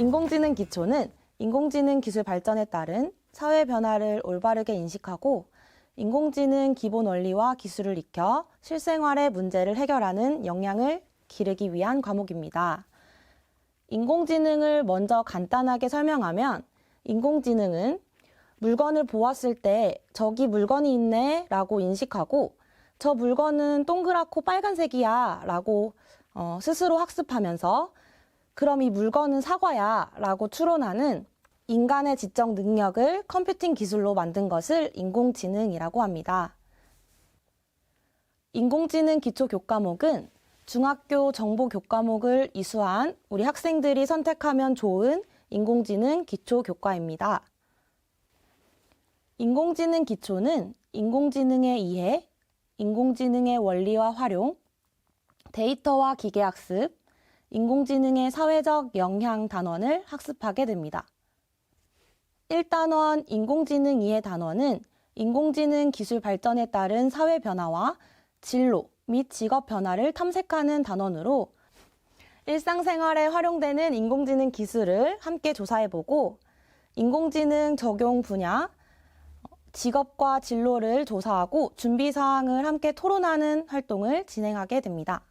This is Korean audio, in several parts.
인공지능 기초는 인공지능 기술 발전에 따른 사회 변화를 올바르게 인식하고 인공지능 기본 원리와 기술을 익혀 실생활의 문제를 해결하는 역량을 기르기 위한 과목입니다. 인공지능을 먼저 간단하게 설명하면 인공지능은 물건을 보았을 때 저기 물건이 있네 라고 인식하고 저 물건은 동그랗고 빨간색이야 라고 어, 스스로 학습하면서 그럼 이 물건은 사과야 라고 추론하는 인간의 지적 능력을 컴퓨팅 기술로 만든 것을 인공지능이라고 합니다. 인공지능 기초 교과목은 중학교 정보 교과목을 이수한 우리 학생들이 선택하면 좋은 인공지능 기초 교과입니다. 인공지능 기초는 인공지능의 이해, 인공지능의 원리와 활용, 데이터와 기계학습, 인공지능의 사회적 영향 단원을 학습하게 됩니다. 1단원 인공지능 이해 단원은 인공지능 기술 발전에 따른 사회 변화와 진로 및 직업 변화를 탐색하는 단원으로 일상생활에 활용되는 인공지능 기술을 함께 조사해보고 인공지능 적용 분야, 직업과 진로를 조사하고 준비 사항을 함께 토론하는 활동을 진행하게 됩니다.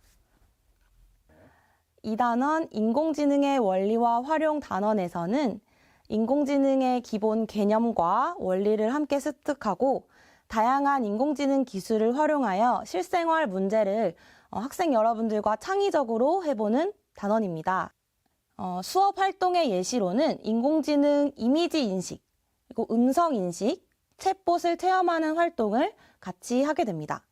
2단원 인공지능의 원리와 활용 단원에서는 인공지능의 기본 개념과 원리를 함께 습득하고 다양한 인공지능 기술을 활용하여 실생활 문제를 어, 학생 여러분들과 창의적으로 해보는 단원입니다. 어, 수업 활동의 예시로는 인공지능 이미지 인식, 그리고 음성 인식, 챗봇을 체험하는 활동을 같이 하게 됩니다.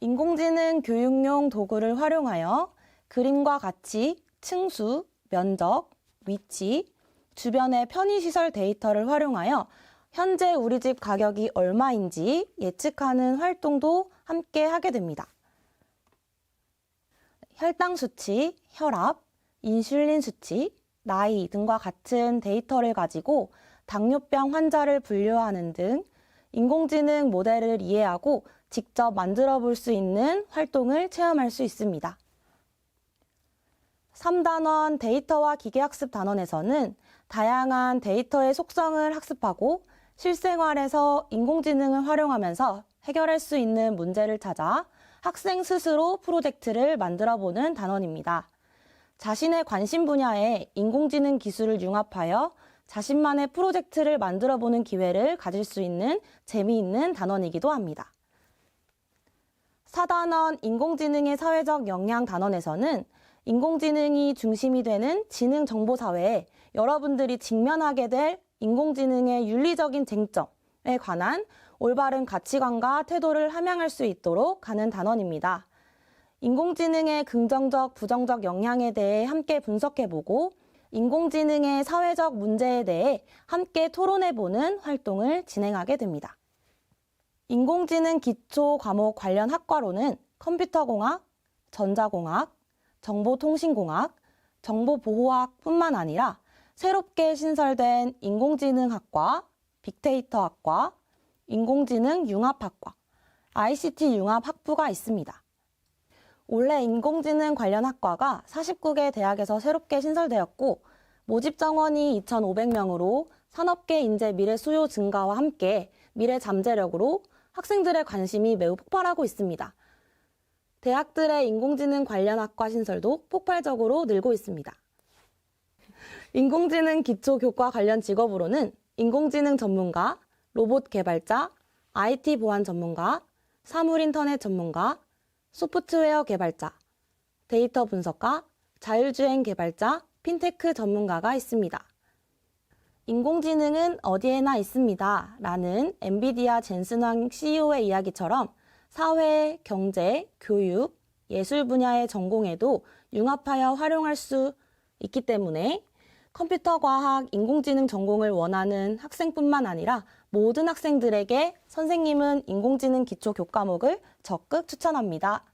인공지능 교육용 도구를 활용하여 그림과 같이 층수, 면적, 위치, 주변의 편의시설 데이터를 활용하여 현재 우리 집 가격이 얼마인지 예측하는 활동도 함께 하게 됩니다. 혈당 수치, 혈압, 인슐린 수치, 나이 등과 같은 데이터를 가지고 당뇨병 환자를 분류하는 등 인공지능 모델을 이해하고 직접 만들어 볼 수 있는 활동을 체험할 수 있습니다. 3단원 데이터와 기계학습 단원에서는 다양한 데이터의 속성을 학습하고 실생활에서 인공지능을 활용하면서 해결할 수 있는 문제를 찾아 학생 스스로 프로젝트를 만들어 보는 단원입니다. 자신의 관심 분야에 인공지능 기술을 융합하여 자신만의 프로젝트를 만들어 보는 기회를 가질 수 있는 재미있는 단원이기도 합니다. 4단원 인공지능의 사회적 역량 단원에서는 인공지능이 중심이 되는 지능 정보 사회에 여러분들이 직면하게 될 인공지능의 윤리적인 쟁점에 관한 올바른 가치관과 태도를 함양할 수 있도록 하는 단원입니다. 인공지능의 긍정적, 부정적 영향에 대해 함께 분석해보고 인공지능의 사회적 문제에 대해 함께 토론해보는 활동을 진행하게 됩니다. 인공지능 기초 과목 관련 학과로는 컴퓨터공학, 전자공학, 정보통신공학, 정보보호학뿐만 아니라 새롭게 신설된 인공지능학과, 빅데이터학과, 인공지능 융합학과, ICT 융합학부가 있습니다. 올해 인공지능 관련 학과가 49개 대학에서 새롭게 신설되었고 모집 정원이 2,500명으로 산업계 인재 미래 수요 증가와 함께 미래 잠재력으로 학생들의 관심이 매우 폭발하고 있습니다. 대학들의 인공지능 관련 학과 신설도 폭발적으로 늘고 있습니다. 인공지능 기초 교과 관련 직업으로는 인공지능 전문가, 로봇 개발자, IT 보안 전문가, 사물 인터넷 전문가, 소프트웨어 개발자, 데이터 분석가, 자율주행 개발자, 핀테크 전문가가 있습니다. 인공지능은 어디에나 있습니다. 라는 엔비디아 젠슨왕 CEO의 이야기처럼 사회, 경제, 교육, 예술 분야의 전공에도 융합하여 활용할 수 있기 때문에 컴퓨터 과학, 인공지능 전공을 원하는 학생뿐만 아니라 모든 학생들에게 선생님은 인공지능 기초 교과목을 적극 추천합니다.